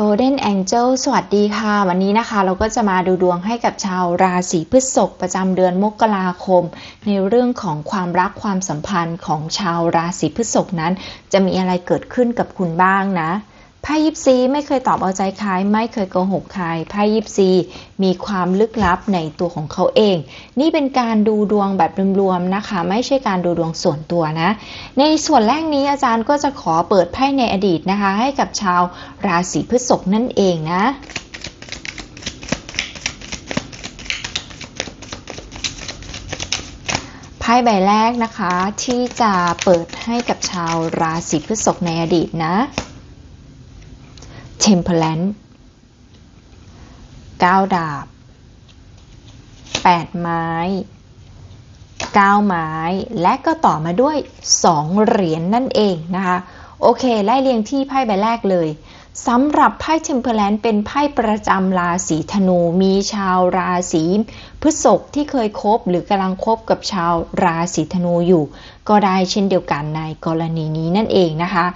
Golden Angel สวัสดีค่ะ วันนี้นะคะเราก็จะมาดูดวงให้กับชาวราศีพฤษภประจำเดือนมกราคม ในเรื่องของความรักความสัมพันธ์ของชาวราศีพฤษภนั้น จะมีอะไรเกิดขึ้นกับคุณบ้างนะ ไพ่ยิปซีไม่เคยตอบเอาใจใครไม่เคยโกหกใครไพ่ยิปซีมีความลึกลับในตัวของเขาเอง นี่เป็นการดูดวงแบบรวมๆนะคะ ไม่ใช่การดูดวงส่วนตัวนะ ในส่วนแรกนี้อาจารย์ก็จะขอเปิดไพ่ในอดีตนะคะ ให้กับชาวราศีพฤษภนั่นเองนะไพ่ใบแรกนะคะที่จะเปิดให้กับชาวราศีพฤษภในอดีตนะ Temperance 9 ดาบ 8 ไม้ 9 ไม้ และก็ต่อมาด้วย 2 เหรียญนนั่นเองนะคะ โอเค ไล่เรียงที่ไพ่ใบแรกเลยสำหรับไพ่ Temperance เป็นไพ่ประจำราศีธนู มีชาวราศีพฤษภที่เคยคบหรือกำลังคบกับชาวราศีธนูอยู่ ก็ได้เช่นเดียวกันในกรณีนี้นั่นเองนะคะ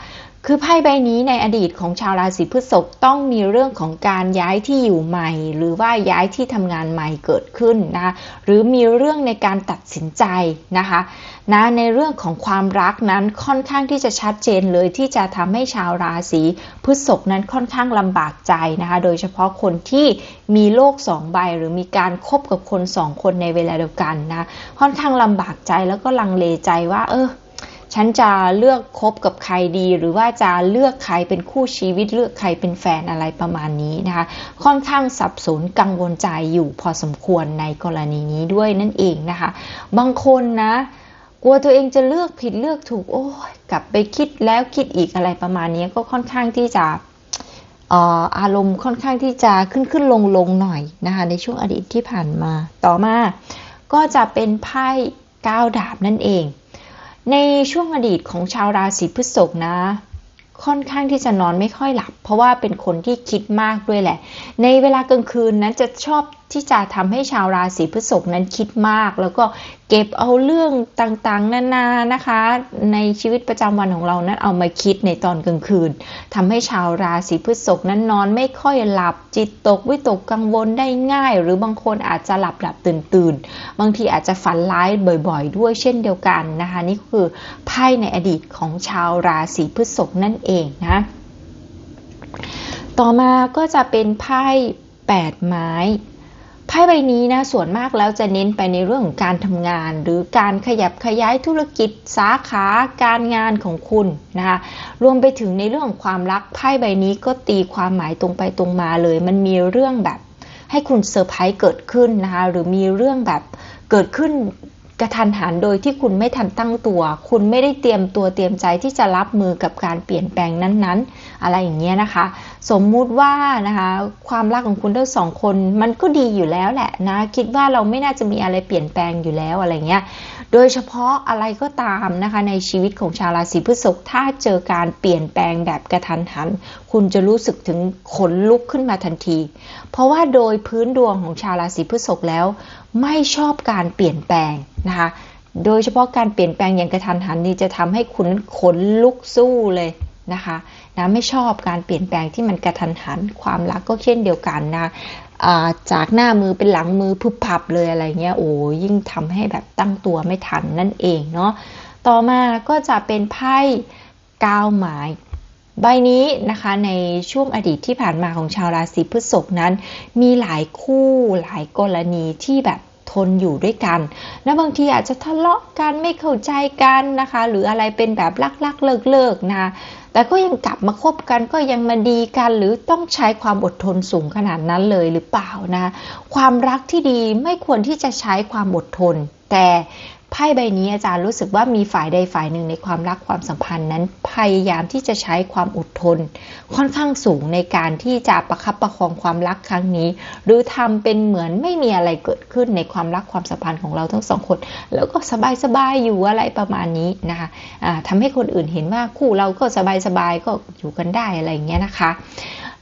คือไพ่ใบนี้ในอดีตของชาวราศีพฤษภต้องมีเรื่องของการย้ายที่อยู่ใหม่ หรือว่าย้ายที่ทำงานใหม่เกิดขึ้นนะหรือมีเรื่องในการตัดสินใจนะคะนะในเรื่องของความรักนั้นค่อนข้างที่จะชัดเจนเลยที่จะทำให้ชาวราศีพฤษภนั้นค่อนข้างลำบากใจนะคะโดยเฉพาะคนที่มีโลกสองใบ หรือมีการครบกับคนสองคนในเวลาเดียวกันนะค่อนข้างลำบากใจแล้วก็ลังเลใจว่าเออ ฉันจะเลือกคบกับใครดี หรือว่าจะเลือกใครเป็นคู่ชีวิตเลือกใครเป็นแฟนอะไรประมาณนี้นะคะ ค่อนข้างสับสนกังวลใจอยู่พอสมควรในกรณีนี้ด้วยนั่นเองนะคะ บางคนนะกลัวตัวเองจะเลือกผิดเลือกถูกโอ้ยกลับไปคิดแล้วคิดอีกอะไรประมาณนี้ก็ค่อนข้างที่จะอารมณ์ค่อนข้างที่จะขึ้นขึ้นลงลงหน่อยนะคะในช่วงอดีตที่ผ่านมา ต่อมาก็จะเป็นไพ่ก้าวดาบนั่นเอง ในช่วงอดีตของชาวราศีพฤษภนะ ค่อนข้างที่จะนอนไม่ค่อยหลับ เพราะว่าเป็นคนที่คิดมากด้วยแหละ ในเวลากลางคืนนั้นจะชอบ ที่จะทำให้ชาวราศีพฤษภนั้นคิดมาก แล้วก็เก็บเอาเรื่องต่างๆ นานานะคะ ในชีวิตประจำวันของเรานั้นเอามาคิดในตอนกลางคืนทำให้ชาวราศีพฤษภนั้นนอนไม่ค่อยหลับจิตตกวิตกกังวลได้ง่าย หรือบางคนอาจจะหลับหลับตื่นตื่นบางทีอาจจะฝันร้ายบ่อย ๆ ด้วยเช่นเดียวกันนะคะ นี่คือไพ่ในอดีตของชาวราศีพฤษภนั่นเองนะต่อมาก็จะเป็นไพ่8ไม้ ไพ่ใบนี้นะส่วนมากแล้วจะเน้นไปในเรื่องของการทำงาน หรือการขยับขยายธุรกิจสาขาการงานของคุณนะคะรวมไปถึงในเรื่องของความรักไพ่ใบนี้ก็ตีความหมายตรงไปตรงมาเลย มันมีเรื่องแบบให้คุณเซอร์ไพรส์เกิดขึ้นนะคะหรือมีเรื่องแบบเกิดขึ้น กระทันหันโดยที่คุณไม่ทันตั้งตัว คุณไม่ได้เตรียมตัวเตรียมใจที่จะรับมือกับการเปลี่ยนแปลงนั้นๆ อะไรอย่างเงี้ยนะคะ สมมุติว่านะคะความรักของคุณทั้งสองคนมันก็ดีอยู่แล้วแหละนะ คิดว่าเราไม่น่าจะมีอะไรเปลี่ยนแปลงอยู่แล้วอะไรเงี้ย โดยเฉพาะอะไรก็ตามนะคะในชีวิตของชาวราศีพฤษภถ้าเจอการเปลี่ยนแปลงแบบกระทันหัน คุณจะรู้สึกถึงขนลุกขึ้นมาทันที เพราะว่าโดยพื้นดวงของชาวราศีพฤษภแล้ว ไม่ชอบการเปลี่ยนแปลงนะคะโดยเฉพาะการเปลี่ยนแปลงอย่างกระทันหันนี้จะทำให้คุณขนลุกสู้เลยนะคะนะไม่ชอบการเปลี่ยนแปลงที่มันกระทันหัน ความรักก็เช่นเดียวกันนะ จากหน้ามือเป็นหลังมือพึบพับเลยอะไรเงี้ยโอ้ยิ่งทำให้แบบตั้งตัวไม่ทันนั่นเองเนาะต่อมาก็จะเป็นไพ่ก้าวหมายใบนี้นะคะในช่วงอดีตที่ผ่านมาของชาวราศีพฤษภนั้น มีหลายคู่หลายกรณีที่แบบทนอยู่ด้วยกัน และบางทีอาจจะทะเลาะกันไม่เข้าใจกันนะคะ หรืออะไรเป็นแบบลักๆเลิกๆนะ แต่ก็ยังกลับมาคบกันก็ยังมาดีกันหรือต้องใช้ความอดทนสูงขนาดนั้นเลยหรือเปล่านะ ความรักที่ดีไม่ควรที่จะใช้ความอดทน แต่ ไพ่ใบนี้อาจารย์รู้สึกว่ามีฝ่ายใดฝ่ายหนึ่งในความรักความสัมพันธ์นั้น พยายามที่จะใช้ความอดทน ค่อนข้างสูงในการที่จะประคับประคองความรักครั้งนี้ หรือทำเป็นเหมือนไม่มีอะไรเกิดขึ้นในความรักความสัมพันธ์ของเราทั้งสองคน แล้วก็สบายๆอยู่อะไรประมาณนี้นะคะะทำให้คนอื่นเห็นว่าคู่เราก็สบายๆก็อยู่กันได้อะไรอย่างเงี้ยนะคะ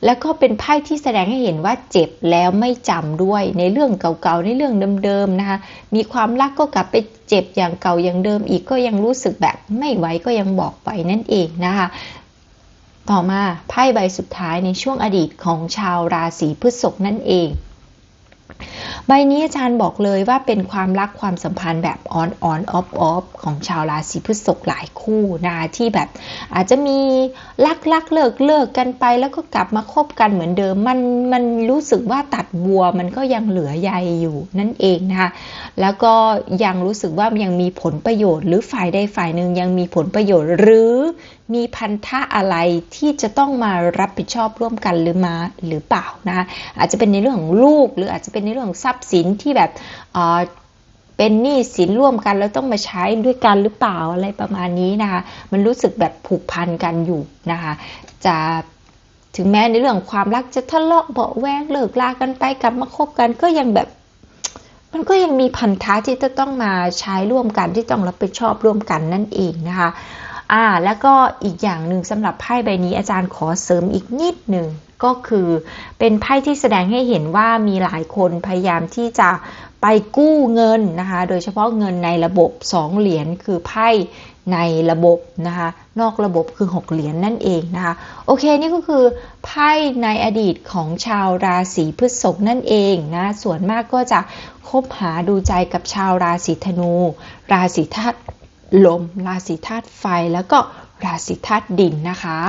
แล้วก็เป็นไพ่ที่แสดงให้เห็นว่าเจ็บแล้วไม่จำด้วยในเรื่องเก่าๆในเรื่องเดิมๆนะคะมีความรักก็กลับไปเจ็บอย่างเก่าอย่างเดิม อีกก็ยังรู้สึกแบบไม่ไหวก็ยังบอกไปนั่นเองนะคะต่อมาไพ่ใบสุดท้ายในช่วงอดีตของชาวราศีพฤษภนั่นเอง ใบนี้อาจารย์บอกเลยว่าเป็นความรักความสัมพันธ์แบบออนออนออฟออฟของชาวราศีพฤษภหลายคู่นะที่แบบอาจจะมีรักรักเลิกเลิกกันไป แล้วก็กลับมาคบกันเหมือนเดิมมันมันรู้สึกว่าตัดบัวมันก็ยังเหลือใยอยู่นั่นเองนะคะแล้วก็ยังรู้สึกว่ายังมีผลประโยชน์ หรือฝ่ายใดฝ่ายหนึ่งยังมีผลประโยชน์หรือมีพันธะอะไรที่จะต้องมารับผิดชอบร่วมกันหรือมาหรือเปล่านะคะอาจจะเป็นในเรื่องของลูก หรืออาจจะเป็นในเรื่องของทรัพย์สินที่แบบเป็นหนี้สินร่วมกันแล้วต้องมาใช้ด้วยกันหรือเปล่าอะไรประมาณนี้นะคะมันรู้สึกแบบผูกพันกันอยู่นะคะจะถึงแม้ในเรื่องความรักจะทะเลาะเบาแวงเลิกลากันไปกลับมาคบกันก็ยังแบบ มันก็ยังมีพันธะที่จะต้องมาใช้ร่วมกันที่ต้องรับผิดชอบร่วมกันนั่นเองนะคะ อ่า แล้วก็อีกอย่างหนึ่งสำหรับไพ่ใบนี้อาจารย์ขอเสริมอีกนิดหนึ่งก็คือเป็นไพ่ที่แสดงให้เห็นว่ามีหลายคนพยายามที่จะไปกู้เงินนะคะ โดยเฉพาะเงินในระบบ 2 เหรียญคือไพ่ในระบบนะคะ นอกระบบคือ 6 เหรียญนนั่นเองนะคะ โอเคนี่ก็คือไพ่ในอดีตของชาวราศีพฤษภนั่นเองนะ ส่วนมากก็จะคบหาดูใจกับชาวราศีธนู ราศีธาตุ ลม ราศีธาตุไฟ แล้วก็ราศีธาตุดินนะคะ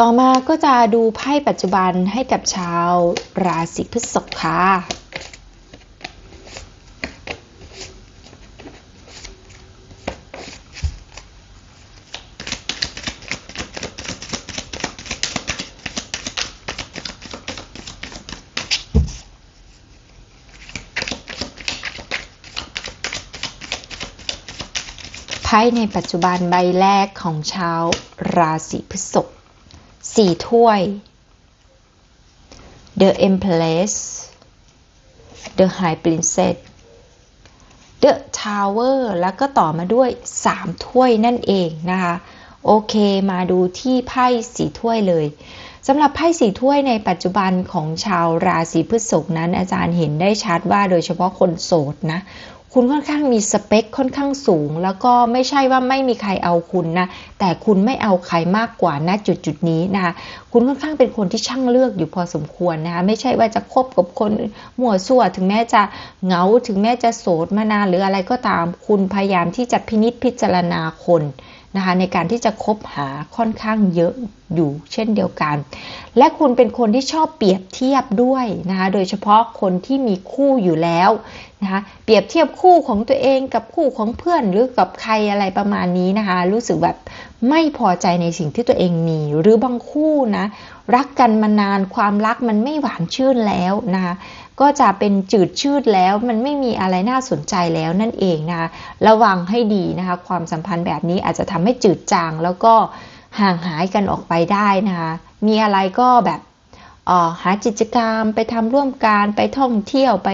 ต่อมาก็จะดูไพ่ปัจจุบันให้กับชาวราศีพฤษภค่ะ ไพ่ในปัจจุบันใบแรกของชาวราศีพฤษภสี่ถ้วย The Empress The High Princess The Tower แล้วก็ต่อมาด้วย 3 ถ้วยนั่นเองนะคะ โอเคมาดูที่ไพ่สีถ้วยเลยสำหรับไพ่สีถ้วยในปัจจุบันของชาวราศีพฤษภนั้น อาจารย์เห็นได้ชัดว่าโดยเฉพาะคนโสดนะ คุณค่อนข้างมีสเปคค่อนข้างสูง แล้วก็ไม่ใช่ว่าไม่มีใครเอาคุณนะ แต่คุณไม่เอาใครมากกว่าณจุดจุดนี้นะคะคุณค่อนข้างเป็นคนที่ช่างเลือกอยู่พอสมควรนะคะไม่ใช่ว่าจะคบกับคนมั่วซั่วถึงแม้จะเหงาถึงแม้จะโสดมานานหรืออะไรก็ตาม คุณพยายามที่จะพินิษพิจารณาคน นะคะในการที่จะคบหาค่อนข้างเยอะอยู่เช่นเดียวกัน และคุณเป็นคนที่ชอบเปรียบเทียบด้วยนะคะโดยเฉพาะคนที่มีคู่อยู่แล้วนะคะเปรียบเทียบคู่ของตัวเองกับคู่ของเพื่อนหรือกับใครอะไรประมาณนี้นะคะรู้สึกแบบไม่พอใจในสิ่งที่ตัวเองมีหรือบางคู่นะ รักกันมานานความรักมันไม่หวานชื่นแล้วนะคะก็จะเป็นจืดชืดแล้วมันไม่มีอะไรน่าสนใจแล้วนั่นเองนะคะระวังให้ดีนะคะความสัมพันธ์แบบนี้อาจจะทำให้จืดจางแล้วก็ห่างหายกันออกไปได้นะคะมีอะไรก็แบบหากิจกรรมไปทำร่วมกันไปท่องเที่ยวไป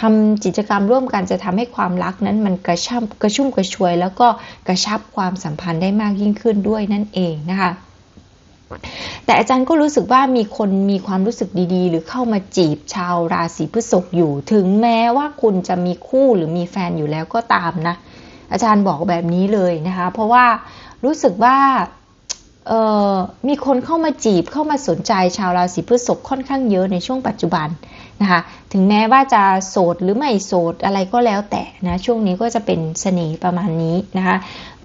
ทำกิจกรรมร่วมกันจะทำให้ความรักนั้นมันกระชับกระชุ่มกระชวย แล้วก็กระชับความสัมพันธ์ได้มากยิ่งขึ้นด้วยนั่นเองนะคะ แต่อาจารย์ก็รู้สึกว่ามีคนมีความรู้สึกดีๆ หรือเข้ามาจีบชาวราศีพฤษภอยู่ ถึงแม้ว่าคุณจะมีคู่หรือมีแฟนอยู่แล้วก็ตามนะ อาจารย์บอกแบบนี้เลยนะคะ เพราะว่ารู้สึกว่ามีคนเข้ามาจีบเข้ามาสนใจชาวราศีพฤษภค่อนข้างเยอะในช่วงปัจจุบัน นะคะถึงแม้ว่าจะโสดหรือไม่โสดอะไรก็แล้วแต่นะช่วงนี้ก็จะเป็นเสน่ห์ประมาณนี้นะคะ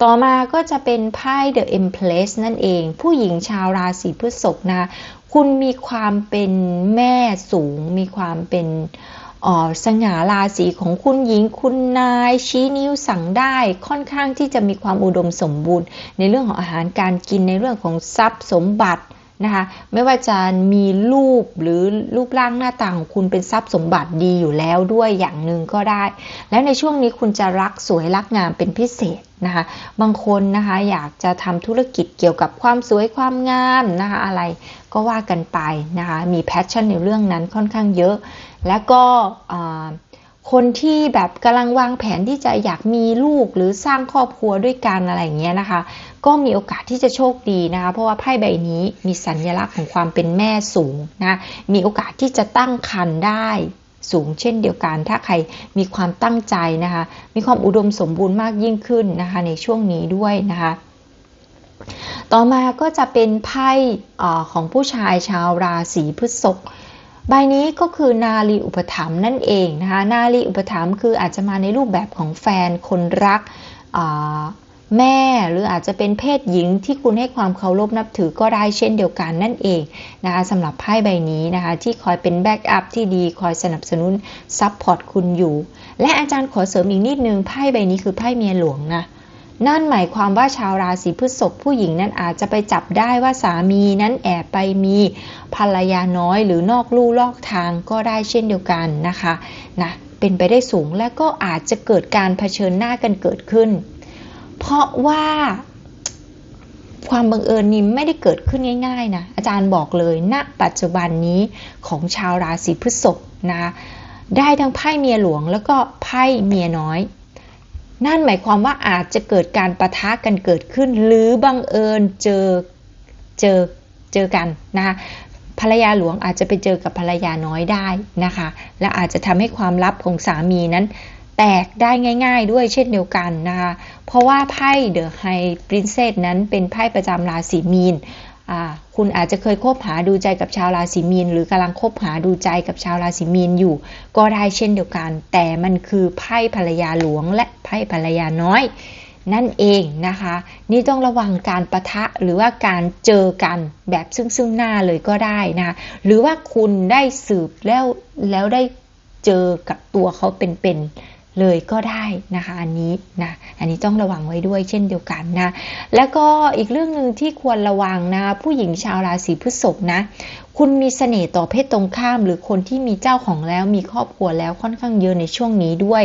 ต่อมาก็จะเป็นไพ่ The Empress นั่นเอง ผู้หญิงชาวราศีพฤษภนะคุณมีความเป็นแม่สูง มีความเป็นสง่าราศีของคุณหญิงคุณนายชี้นิ้วสั่งได้ค่อนข้างที่จะมีความอุดมสมบูรณ์ ในเรื่องของอาหารการกินในเรื่องของทรัพย์สมบัติ นะคะ ไม่ว่าจะมีรูปหรือรูปร่างหน้าตาของคุณเป็นทรัพย์สมบัติดีอยู่แล้วด้วยอย่างหนึ่งก็ได้ แล้วในช่วงนี้คุณจะรักสวยรักงามเป็นพิเศษนะคะ บางคนนะคะอยากจะทำธุรกิจเกี่ยวกับความสวยความงามนะคะ อะไรก็ว่ากันไปนะคะ มีแพชชั่นในเรื่องนั้นค่อนข้างเยอะ แล้วก็คนที่แบบกำลังวางแผนที่จะอยากมีลูกหรือสร้างครอบครัวด้วยกันอะไรอย่างเงี้ยนะคะ ก็มีโอกาสที่จะโชคดีนะคะ เพราะว่าไพ่ใบนี้มีสัญลักษณ์ของความเป็นแม่สูงนะมีโอกาสที่จะตั้งครรภ์ได้สูงเช่นเดียวกัน ถ้าใครมีความตั้งใจนะคะ มีความอุดมสมบูรณ์มากยิ่งขึ้นนะคะ ในช่วงนี้ด้วยนะคะ ต่อมาก็จะเป็นไพ่ของผู้ชายชาวราศีพฤษภใบนี้ก็คือนาลีอุปถัมภ์นั่นเองนะคะ นาลีอุปถัมภ์คืออาจจะมาในรูปแบบของแฟนคนรัก แม่หรืออาจจะเป็นเพศหญิงที่คุณให้ความเคารพนับถือก็ได้เช่นเดียวกันนั่นเองนะคะสำหรับไพ่ใบนี้นะคะที่คอยเป็นแบ็กอัพที่ดีคอยสนับสนุนซัพพอร์ตคุณอยู่ และอาจารย์ขอเสริมอีกนิดนึงไพ่ใบนี้คือไพ่เมียหลวงนะนั่นหมายความว่าชาวราศีพฤษภผู้หญิงนั้นอาจจะไปจับได้ว่าสามีนั้นแอบไปมีภรรยาน้อยหรือนอกลู่ลอกทางก็ได้เช่นเดียวกันนะคะนะเป็นไปได้สูงและก็อาจจะเกิดการเผชิญหน้ากันเกิดขึ้น เพราะว่าความบังเอิญนี้ไม่ได้เกิดขึ้นง่ายๆนะอาจารย์บอกเลยณนะปัจจุบันนี้ของชาวราศีพฤษภนะได้ทั้งไพ่เมียหลวงแล้วก็ไพ่เมียน้อย นั่นหมายความว่าอาจจะเกิดการประทะกันเกิดขึ้น หรือบังเอิญเจอเจอเจอกันนะคะภรรยาหลวงอาจจะไปเจอกับภรรยาน้อยได้นะคะ และอาจจะทำให้ความลับของสามีนั้น แตกได้ง่าย ๆ ด้วยเช่นเดียวกันนะคะ เพราะว่าไพ่เดอะไฮปรินเซสนั้นเป็นไพ่ประจำราศีมีนคุณอาจจะเคยคบหาดูใจกับชาวราศีมีน หรือกำลังคบหาดูใจกับชาวราศีมีนอยู่ ก็ได้เช่นเดียวกัน แต่มันคือไพ่ภรรยาหลวงและไพ่ภรรยาน้อย นั่นเองนะคะ นี่ต้องระวังการประทะหรือว่าการเจอกันแบบซึ่งซึ่งหน้าเลยก็ได้นะหรือว่าคุณได้สืบแล้วแล้วได้เจอกับตัวเขาเป็นๆ เลยก็ได้นะคะอันนี้นะอันนี้ต้องระวังไว้ด้วยเช่นเดียวกันนะแล้วก็อีกเรื่องหนึ่งที่ควรระวังนะผู้หญิงชาวราศีพฤษภนะคุณมีเสน่ห์ต่อเพศตรงข้าม หรือคนที่มีเจ้าของแล้วมีครอบครัวแล้วค่อนข้างเยอะในช่วงนี้ด้วย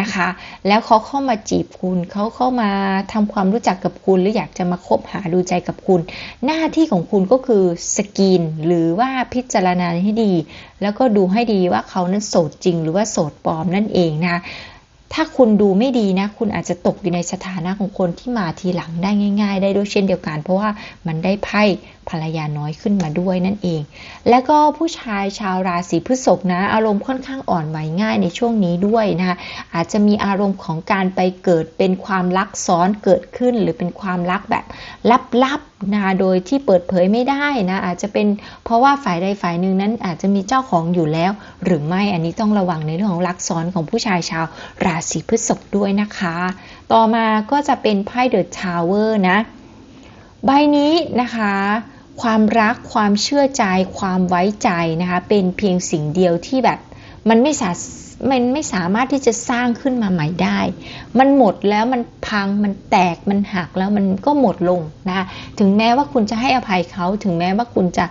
นะคะ แล้วเขาเข้ามาจีบคุณเขาเข้ามาทำความรู้จักกับคุณ หรืออยากจะมาคบหาดูใจกับคุณ หน้าที่ของคุณก็คือสกรีนหรือว่าพิจารณาให้ดี แล้วก็ดูให้ดีว่าเขานั้นโสดจริง หรือว่าโสดปลอมนั่นเองนะ ถ้าคุณดูไม่ดีนะ คุณอาจจะตกอยู่ในสถานะของคนที่มาทีหลังได้ง่าย ๆ ได้ด้วยเช่นเดียวกัน เพราะว่ามันได้ไพ่ภรรยาน้อยขึ้นมาด้วยนั่นเอง แล้วก็ผู้ชายชาวราศีพฤษภนะ อารมณ์ค่อนข้างอ่อนไหวง่ายในช่วงนี้ด้วยนะคะอาจจะมีอารมณ์ของการไปเกิดเป็นความรักซ้อนเกิดขึ้น หรือเป็นความรักแบบลับๆ นะโดยที่เปิดเผยไม่ได้นะอาจจะเป็นเพราะว่าฝ่ายใดฝ่ายหนึ่งนั้นอาจจะมีเจ้าของอยู่แล้ว หรือไม่อันนี้ต้องระวังในเรื่องของรักซ้อนของผู้ชายชาวราศีพฤษภด้วยนะคะ ต่อมาก็จะเป็นไพ่เดอะทาวเวอร์นะใบนี้นะคะความรักความเชื่อใจความไว้ใจนะคะเป็นเพียงสิ่งเดียวที่แบบมันไม่สา มันไม่สามารถที่จะสร้างขึ้นมาใหม่ได้ มันหมดแล้วมันพังมันแตกมันหักแล้วมันก็หมดลงนะคะถึงแม้ว่าคุณจะให้อภัยเขาถึงแม้ว่าคุณจะ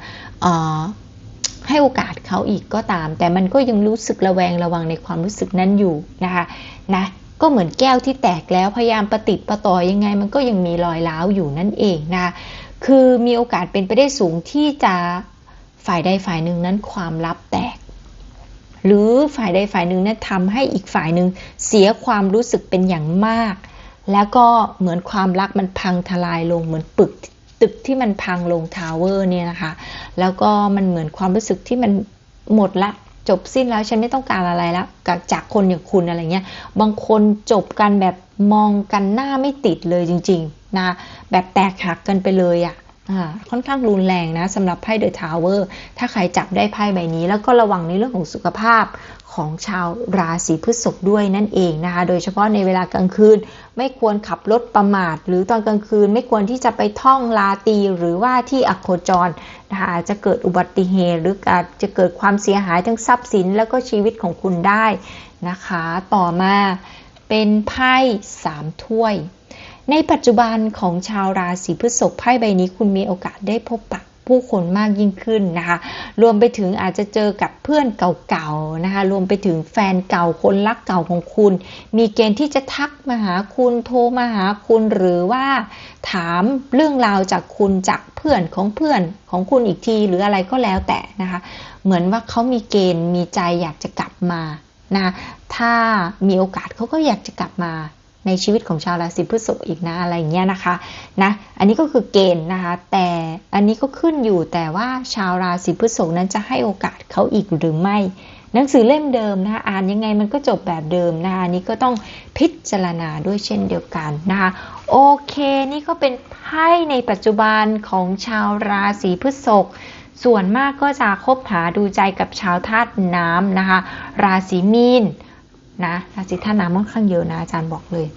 ให้โอกาสเขาอีกก็ตาม แต่มันก็ยังรู้สึกระแวงระวังในความรู้สึกนั้นอยู่นะคะนะก็เหมือนแก้วที่แตกแล้วพยายามประติดประต่อยังไง มันก็ยังมีรอยร้าวอยู่นั่นเองนะคือมีโอกาสเป็นไปได้สูงที่จะฝ่ายใดฝ่ายหนึ่งนั้นความลับแตก หรือฝ่ายใดฝ่ายหนึ่งนั้นทำให้อีกฝ่ายหนึ่งเสียความรู้สึกเป็นอย่างมาก แล้วก็เหมือนความรักมันพังทลายลงเหมือนปึกตึกที่มันพังลงทาวเวอร์เนี่ยนะคะ แล้วก็มันเหมือนความรู้สึกที่มันหมดละจบสิ้นแล้วฉันไม่ต้องการอะไรแล้วจากคนอย่างคุณอะไรเงี้ย บางคนจบกันแบบมองกันหน้าไม่ติดเลยจริง ๆ นะ แบบแตกหักกันไปเลยอะ่ะ ค่อนข้างรุนแรงนะสำหรับไพ่เดอะทาวเวอร์ถ้าใครจับได้ไพ่ใบนี้ แล้วก็ระวังในเรื่องของสุขภาพของชาวราศีพฤษภด้วยนั่นเองนะคะ โดยเฉพาะในเวลากลางคืน ไม่ควรขับรถประมาท หรือตอนกลางคืนไม่ควรที่จะไปท่องลาตีหรือว่าที่อโคจรนะคะจะเกิดอุบัติเหตุ หรืออาจจะเกิดความเสียหายทั้งทรัพย์สิน แล้วก็ชีวิตของคุณได้นะคะ ต่อมาเป็นไพ่สามถ้วย ในปัจจุบันของชาวราศีพฤษภไพ่ใบนี้คุณมีโอกาสได้พบปะผู้คนมากยิ่งขึ้นนะคะ รวมไปถึงอาจจะเจอกับเพื่อนเก่าๆนะคะ รวมไปถึงแฟนเก่าคนรักเก่าของคุณ มีเกณฑ์ที่จะทักมาหาคุณโทรมาหาคุณหรือว่าถามเรื่องราวจากคุณจากเพื่อนของเพื่อนของคุณอีกทีหรืออะไรก็แล้วแต่นะคะ เหมือนว่าเขามีเกณฑ์มีใจอยากจะกลับมานะ ถ้ามีโอกาสเขาก็อยากจะกลับมา ในชีวิตของชาวราศีพฤษภอีกนะอะไรเงี้ยนะคะนะอันนี้ก็คือเกณฑ์นะคะแต่อันนี้ก็ขึ้นอยู่แต่ว่าชาวราศีพฤษภนั้นจะให้โอกาสเขาอีกหรือไม่ หนังสือเล่มเดิมนะคะอ่านยังไงมันก็จบแบบเดิมนะคะอันนี้ก็ต้องพิจารณาด้วยเช่นเดียวกันนะคะโอเคนี่ก็เป็นไพ่ในปัจจุบันของชาวราศีพฤษภส่วนมากก็จะคบหาดูใจกับชาวธาตุน้ำนะคะราศีมีน นะราศีธาตุน้ำค่อนข้างเยอะนะอาจารย์บอกเลย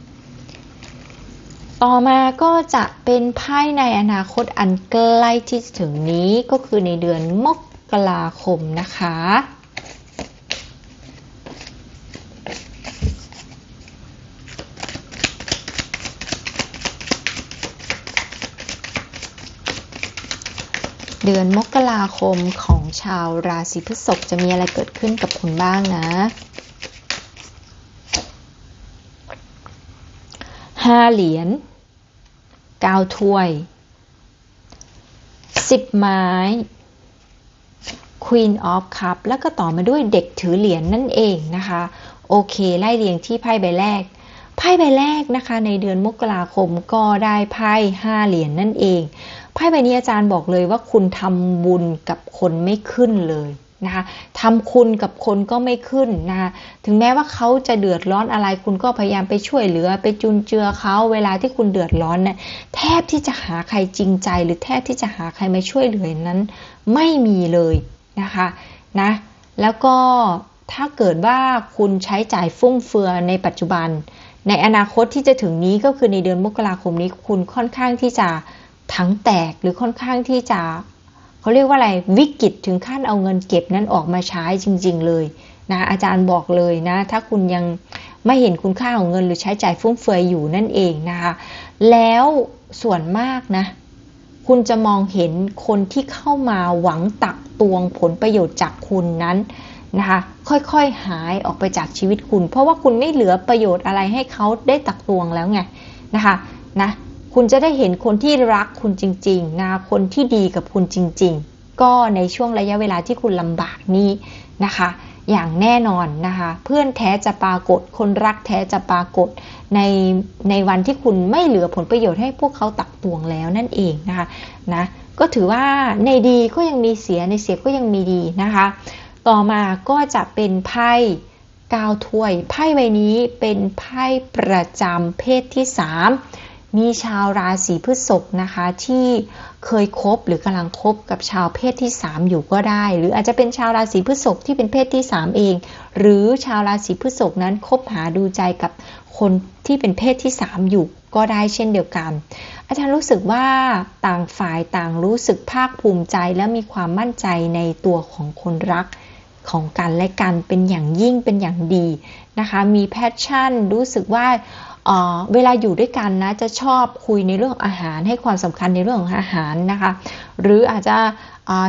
ต่อมาก็จะเป็นไพ่ในอนาคตอันใกล้ที่ถึงนี้ก็คือในเดือนมกราคมนะคะเดือนมกราคมของชาวราศีพฤษภจะมีอะไรเกิดขึ้นกับคุณบ้างนะ ห้าเหรียญเก้าถ้วยสิบไม้ Queen of Cup แล้วก็ต่อมาด้วยเด็กถือเหรียญนนั่นเองนะคะ โอเคไล่เรียงที่ไพ่ใบแรก ไพ่ใบแรกนะคะ ในเดือนมกราคมก็ได้ไพ่ห้าเหรียญนนั่นเอง ไพ่ใบนี้อาจารย์บอกเลยว่าคุณทำบุญกับคนไม่ขึ้นเลย นะคะทำคุณกับคนก็ไม่ขึ้นนะคะถึงแม้ว่าเขาจะเดือดร้อนอะไร คุณก็พยายามไปช่วยเหลือ ไปจุนเจือเขาเวลาที่คุณเดือดร้อนเนะี่ยแทบที่จะหาใครจริงใจ หรือแทบที่จะหาใครมาช่วยเหลือนั้น ไม่มีเลยนะคะนะแล้วก็ถ้าเกิดว่าคุณใช้จ่ายฟุ่มเฟือในปัจจุบัน ในอนาคตที่จะถึงนี้ก็คือในเดือนมกราคมนี้คุณค่อนข้างที่จะถังแตกหรือค่อนข้างที่จะ เขาเรียกว่าอะไรวิกฤตถึงขั้นเอาเงินเก็บนั้นออกมาใช้จริง ๆ เลยนะอาจารย์บอกเลยนะ ถ้าคุณยังไม่เห็นคุณค่าของเงินหรือใช้จ่ายฟุ่มเฟือยอยู่นั่นเองนะคะ แล้วส่วนมากนะ คุณจะมองเห็นคนที่เข้ามาหวังตักตวงผลประโยชน์จากคุณนั้นนะคะค่อยๆหายออกไปจากชีวิตคุณ เพราะว่าคุณไม่เหลือประโยชน์อะไรให้เขาได้ตักตวงแล้วไงนะคะนะ คุณจะได้เห็นคนที่รักคุณจริงๆนะคนที่ดีกับคุณจริง ๆ ก็ในช่วงระยะเวลาที่คุณลำบากนี้นะคะ อย่างแน่นอนนะคะ เพื่อนแท้จะปรากฏ คนรักแท้จะปรากฏ ในในวันที่คุณไม่เหลือผลประโยชน์ให้พวกเขาตักตวงแล้วนั่นเองนะคะนะก็ถือว่าในดีก็ยังมีเสียในเสียก็ยังมีดีนะคะ ต่อมาก็จะเป็นไพ่กาวถ้วย ไพ่ใบนี้เป็นไพ่ประจำเพศที่ 3 มีชาวราศีพฤษภนะคะที่เคยคบหรือกำลังคบกับชาวเพศที่ 3 อยู่ก็ได้ หรืออาจจะเป็นชาวราศีพฤษภที่เป็นเพศที่ 3 เอง หรือชาวราศีพฤษภนั้นคบหาดูใจกับคนที่เป็นเพศที่ 3 อยู่ก็ได้เช่นเดียวกัน อาจารย์รู้สึกว่าต่างฝ่ายต่างรู้สึกภาคภูมิใจและมีความมั่นใจในตัวของคนรักของกันและกันเป็นอย่างยิ่งเป็นอย่างดีนะคะ มีแพชชั่นรู้สึกว่า เวลาอยู่ด้วยกันนะจะชอบคุยในเรื่องอาหารให้ความสำคัญในเรื่องของอาหารนะคะ หรืออาจจะ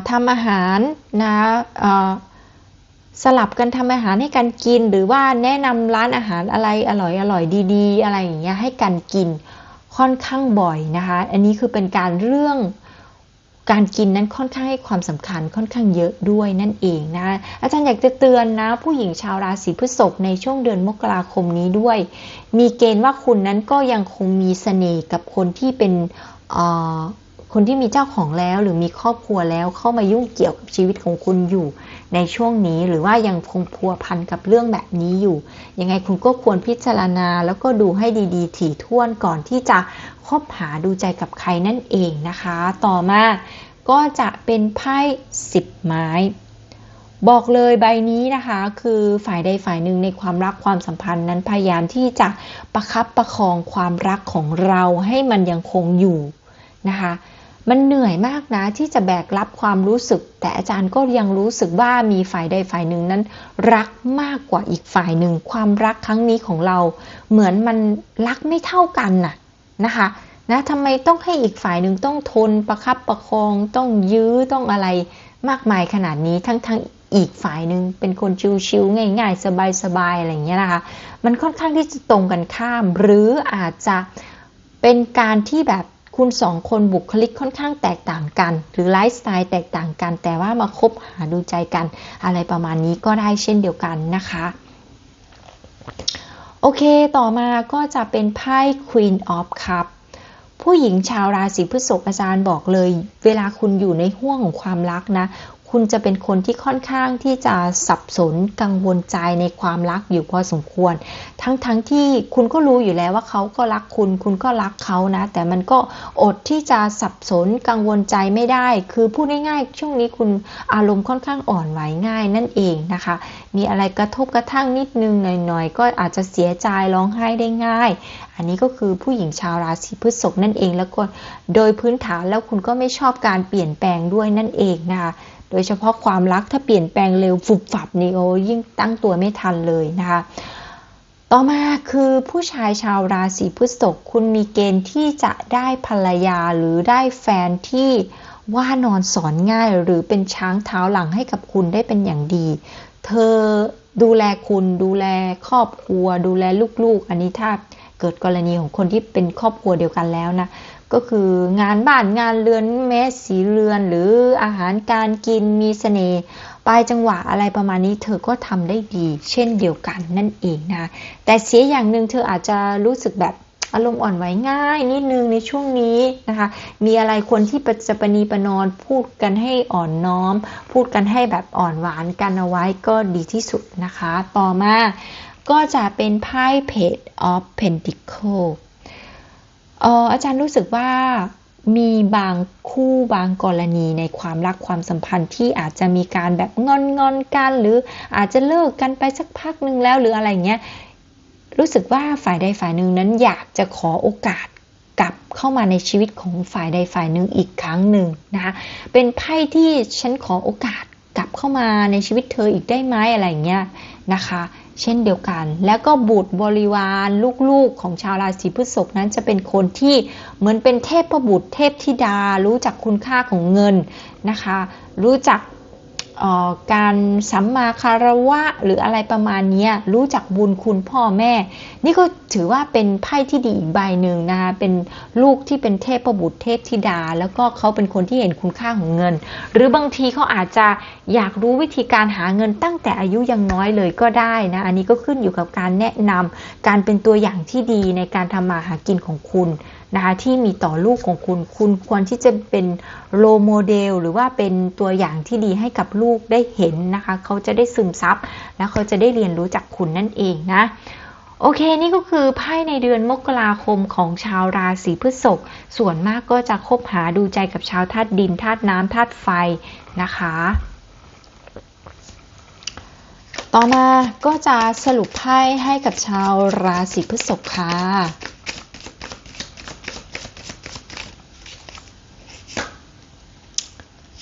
ทำอาหารนะสลับกันทำอาหารให้กันกิน หรือว่าแนะนำร้านอาหารอะไรอร่อยอร่อยดี ๆ อะไรอย่างเงี้ยให้กันกินค่อนข้างบ่อยนะคะ อันนี้คือเป็นการเรื่อง การกินนั้นค่อนข้างให้ความสำคัญค่อนข้างเยอะด้วยนั่นเองนะอาจารย์อยากจะเตือนนะ ผู้หญิงชาวราศีพฤษภในช่วงเดือนมกราคมนี้ด้วย มีเกณฑ์ว่าคุณนั้นก็ยังคงมีเสน่ห์กับคนที่เป็นคนที่มีเจ้าของแล้วหรือมีครอบครัวแล้วเข้ามายุ่งเกี่ยวกับชีวิตของคุณอยู่ ในช่วงนี้หรือว่ายังคงพัวพันกับเรื่องแบบนี้อยู่ ยังไงคุณก็ควรพิจารณาแล้วก็ดูให้ดีๆ ถี่ถ้วนก่อนที่จะคบหาดูใจกับใครนั่นเองนะคะ ต่อมาก็จะเป็นไพ่สิบไม้บอกเลยใบนี้นะคะคือฝ่ายใดฝ่ายหนึ่งในความรักความสัมพันธ์นั้นพยายามที่จะประคับประคองความรักของเราให้มันยังคงอยู่นะคะ มันเหนื่อยมากนะที่จะแบกรับความรู้สึก แต่อาจารย์ก็ยังรู้สึกว่ามีฝ่ายใดฝ่ายหนึ่งนั้น รักมากกว่าอีกฝ่ายหนึ่ง ความรักครั้งนี้ของเรา เหมือนมันรักไม่เท่ากันน่ะนะคะนะทำไมต้องให้อีกฝ่ายหนึ่งต้องทนประคับประคองต้องยื้อต้องอะไรมากมายขนาดนี้ทั้งทั้งอีกฝ่ายหนึ่งเป็นคนชิวๆง่าย ๆ สบายๆอะไรอย่างเงี้ยนะคะมันค่อนข้างที่จะตรงกันข้าม หรืออาจจะเป็นการที่แบบ คุณสองคนบุคลิกค่อนข้างแตกต่างกัน หรือไลฟ์สไตล์แตกต่างกัน แต่ว่ามาคบหาดูใจกัน อะไรประมาณนี้ก็ได้เช่นเดียวกันนะคะ โอเคต่อมาก็จะเป็นไพ่ Queen of Cup ผู้หญิงชาวราศีพฤษภอาจารย์บอกเลย เวลาคุณอยู่ในห่วงของความรักนะ คุณจะเป็นคนที่ค่อนข้างที่จะสับสนกังวลใจในความรักอยู่พอสมควร ทั้งๆทที่คุณก็รู้อยู่แล้วว่าเขาก็รักคุณ คุณก็รักเขานะ แต่มันก็อดที่จะสับสนกังวลใจไม่ได้ คือพูดง่ายๆ ช่วงนี้คุณอารมณ์ค่อนข้างอ่อนไหวง่ายนั่นเองนะคะ มีอะไรกระทบกระทั่งนิดนึงหน่อยๆ ก็อาจจะเสียใจร้องไห้ได้ง่าย อันนี้ก็คือผู้หญิงชาวราศีพฤษภนั่นเองแล้วก็โดยพื้นฐานแล้วคุณก็ไม่ชอบการเปลี่ยนแปลงด้วยนั่นเองนะคะ โดยเฉพาะความรักถ้าเปลี่ยนแปลงเร็วฟุบฝับนี่โอ้ยิ่งตั้งตัวไม่ทันเลยนะคะ ต่อมาคือผู้ชายชาวราศีพฤษภคุณมีเกณฑ์ที่จะได้ภรรยาหรือได้แฟนที่ว่านอนสอนง่ายหรือเป็นช้างเท้าหลังให้กับคุณได้เป็นอย่างดี เธอดูแลคุณดูแลครอบครัว ดูแลลูกๆ อันนี้ถ้าเกิดกรณีของคนที่เป็นครอบครัวเดียวกันแล้วนะ ก็คืองานบ้านงานเรือนแม้สีเรือนหรืออาหารการกินมีเสน่ห์ปลายจังหวะอะไรประมาณนี้เธอก็ทำได้ดี เช่นเดียวกันนั่นเองนะแต่เสียอย่างหนึ่งเธออาจจะรู้สึกแบบอารมณ์อ่อนไหวง่ายนิดนึงในช่วงนี้นะคะ มีอะไรคนที่ปจะปณีประนอนพูดกันให้อ่อนน้อม พูดกันให้แบบอ่อนหวานกันเอาไว้ก็ดีที่สุดนะคะ ต่อมาก็จะเป็นไพ่ Page of Pentacle ออ อาจารย์รู้สึกว่ามีบางคู่บางกรณีในความรักความสัมพันธ์ที่อาจจะมีการแบบงอนงอนกัน หรืออาจจะเลิกกันไปสักพักหนึ่งแล้วหรืออะไรเงี้ยรู้สึกว่าฝ่ายใดฝ่ายหนึ่งนั้นอยากจะขอโอกาสกลับเข้ามาในชีวิตของฝ่ายใดฝ่ายหนึ่งอีกครั้งหนึ่งนะคะเป็นไพ่ที่ฉันขอโอกาสกลับเข้ามาในชีวิตเธออีกได้ไหมอะไรเงี้ยนะคะ เช่นเดียวกัน แล้วก็บุตรบริวารลูกๆของชาวราศีพฤษภนั้นจะเป็นคนที่เหมือนเป็นเทพประบุตรเทพธิดา รู้จักคุณค่าของเงินนะคะ รู้จัก การสัมมาคารวะหรืออะไรประมาณนี้รู้จักบุญคุณพ่อแม่ นี่ก็ถือว่าเป็นไพ่ที่ดีอีกใบหนึ่งนะคะเป็นลูกที่เป็นเทพประบุตรเทพธิดา แล้วก็เขาเป็นคนที่เห็นคุณค่าของเงิน หรือบางทีเขาอาจจะอยากรู้วิธีการหาเงินตั้งแต่อายุยังน้อยเลยก็ได้นะอันนี้ก็ขึ้นอยู่กับการแนะนำการเป็นตัวอย่างที่ดีในการทำมาหากินของคุณ นะคะที่มีต่อลูกของคุณ คุณควรที่จะเป็นโลโมเดลหรือว่าเป็นตัวอย่างที่ดีให้กับลูกได้เห็นนะคะ เขาจะได้ซึมซับ แล้วเขาจะได้เรียนรู้จากคุณนั่นเองนะโอเค นี่ก็คือไพ่ในเดือนมกราคมของชาวราศีพฤษภส่วนมากก็จะคบหาดูใจกับชาวธาตุดินธาตุน้ำธาตุไฟนะคะ ต่อมาก็จะสรุปไพ่ให้กับชาวราศีพฤษภค่ะ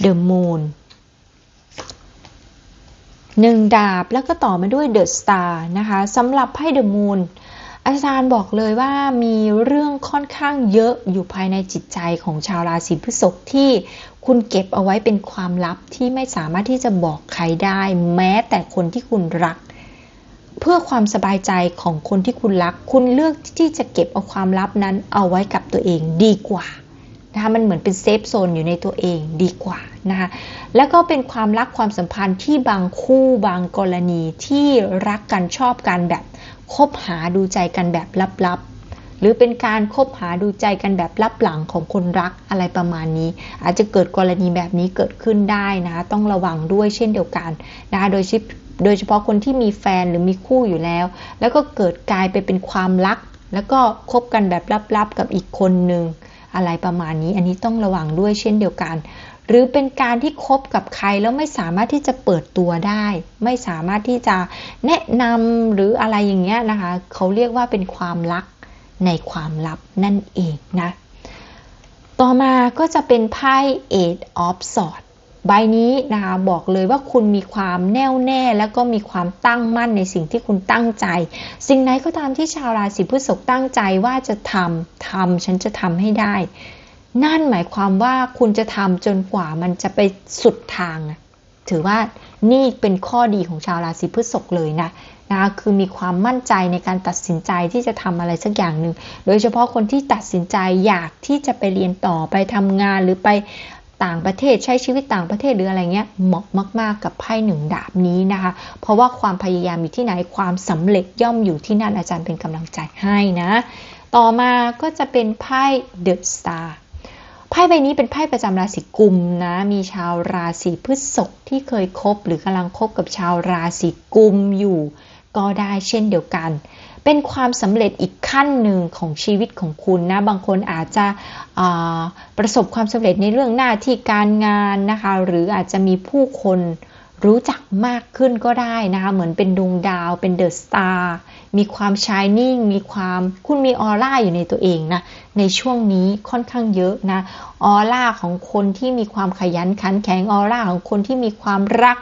The Moon หนึ่งดาบแล้วก็ต่อมาด้วย The Star นะคะสำหรับไพ่ The Moon อาจารย์บอกเลยว่ามีเรื่องค่อนข้างเยอะอยู่ภายในจิตใจของชาวราศีพฤษภที่คุณเก็บเอาไว้เป็นความลับที่ไม่สามารถที่จะบอกใครได้ แม้แต่คนที่คุณรัก เพื่อความสบายใจของคนที่คุณรัก คุณเลือกที่จะเก็บเอาความลับนั้นเอาไว้กับตัวเองดีกว่า นะคะมันเหมือนเป็นเซฟโซนอยู่ในตัวเองดีกว่านะคะแล้วก็เป็นความรักความสัมพันธ์ที่บางคู่บางกรณีที่รักกันชอบกันแบบคบหาดูใจกันแบบลับๆ หรือเป็นการคบหาดูใจกันแบบลับหลังของคนรักอะไรประมาณนี้ อาจจะเกิดกรณีแบบนี้เกิดขึ้นได้นะต้องระวังด้วยเช่นเดียวกันนะคะโดยโดยเฉพาะคนที่มีแฟนหรือมีคู่อยู่แล้ว แล้วก็เกิดกลายไปเป็นความรัก แล้วก็คบกันแบบลับๆกับอีกคนหนึ่ง อะไรประมาณนี้ อันนี้ต้องระวังด้วยเช่นเดียวกัน หรือเป็นการที่คบกับใครแล้วไม่สามารถที่จะเปิดตัวได้ ไม่สามารถที่จะแนะนำหรืออะไรอย่างเงี้ยนะคะ เขาเรียกว่าเป็นความลักในความลับนั่นเองนะ ต่อมาก็จะเป็นไพ่ Eight of Swords ใบนี้นะคะบอกเลยว่าคุณมีความแน่วแน่ แล้วก็มีความตั้งมั่นในสิ่งที่คุณตั้งใจ สิ่งไหนก็ตามที่ชาวราศีพฤษภตั้งใจว่าจะทำทำฉันจะทำให้ได้ นั่นหมายความว่าคุณจะทำจนกว่ามันจะไปสุดทางถือว่านี่เป็นข้อดีของชาวราศีพฤษภเลยนะนะคะคือมีความมั่นใจในการตัดสินใจที่จะทำอะไรสักอย่างหนึ่ง โดยเฉพาะคนที่ตัดสินใจอยากที่จะไปเรียนต่อไปทำงานหรือไป ต่างประเทศใช้ชีวิตต่างประเทศหรืออะไรเงี้ยเหมาะมาก ๆ กับไพ่หนึ่งดาบนี้นะคะ เพราะว่าความพยายามอยู่ที่ไหนความสำเร็จย่อมอยู่ที่นั่นอาจารย์เป็นกำลังใจให้นะ ต่อมาก็จะเป็นไพ่เดอะสตาร์ไไพ่ใบนี้เป็นไพ่ประจำราศีกุมนะ มีชาวราศีพฤษภที่เคยคบ หรือกำลังคบกับชาวราศีกุมอยู่ ก็ได้เช่นเดียวกัน เป็นความสำเร็จอีกขั้นหนึ่งของชีวิตของคุณนะ บางคนอาจจะประสบความสำเร็จในเรื่องหน้าที่การงานนะคะ หรืออาจจะมีผู้คนรู้จักมากขึ้นก็ได้นะคะ เหมือนเป็นดวงดาว เป็นเดอะสตาร์ มีความชายนิ่ง มีความคุณมีออร่าอยู่ในตัวเองนะ ในช่วงนี้ค่อนข้างเยอะนะ ออร่าของคนที่มีความขยันขันแข็ง ออร่าของคนที่มีความรัก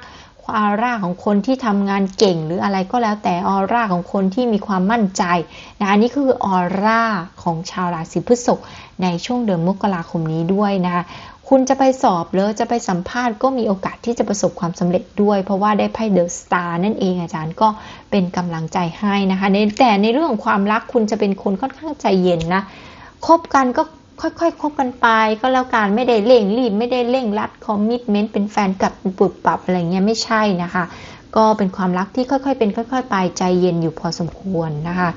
ออร่าของคนที่ทำงานเก่งหรืออะไรก็แล้วแต่ออร่าของคนที่มีความมั่นใจนะอันนี้คือออร่าของชาวราศีพฤษภในช่วงเดือนมกราคมนี้ด้วยนะคะคุณจะไปสอบหรือจะไปสัมภาษณ์ก็มีโอกาสที่จะประสบความสำเร็จด้วย เพราะว่าได้ไพ่เดอะสตาร์นั่นเองอาจารย์ก็เป็นกำลังใจให้นะคะแต่ในเรื่องของความรักคุณจะเป็นคนค่อนข้างใจเย็นนะคบกันก็ ค่อยๆคบกันไปก็แล้วกันไม่ได้เร่งรีบไม่ได้เร่งรัดคอมมิชเมนต์เป็นแฟนกับปุบปับอะไรเงี้ยไม่ใช่นะคะ ก็เป็นความรักที่ค่อยๆเป็นค่อย ๆ ไปใจเย็นอยู่พอสมควรนะคะ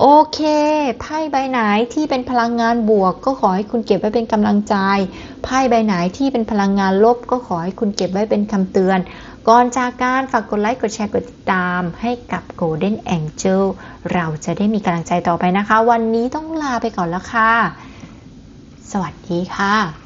โอเคไพ่ใบไหนที่เป็นพลังงานบวก ก็ขอให้คุณเก็บไว้เป็นกำลังใจไพ่ใบไหนที่เป็นพลังงานลบ ก็ขอให้คุณเก็บไว้เป็นคำเตือนก่อนจากการฝากกดไลค์ กดแชร์ กดติดตามให้กับ Golden Angel เราจะได้มีกำลังใจต่อไปนะคะ วันนี้ต้องลาไปก่อนแล้วค่ะ สวัสดีค่ะ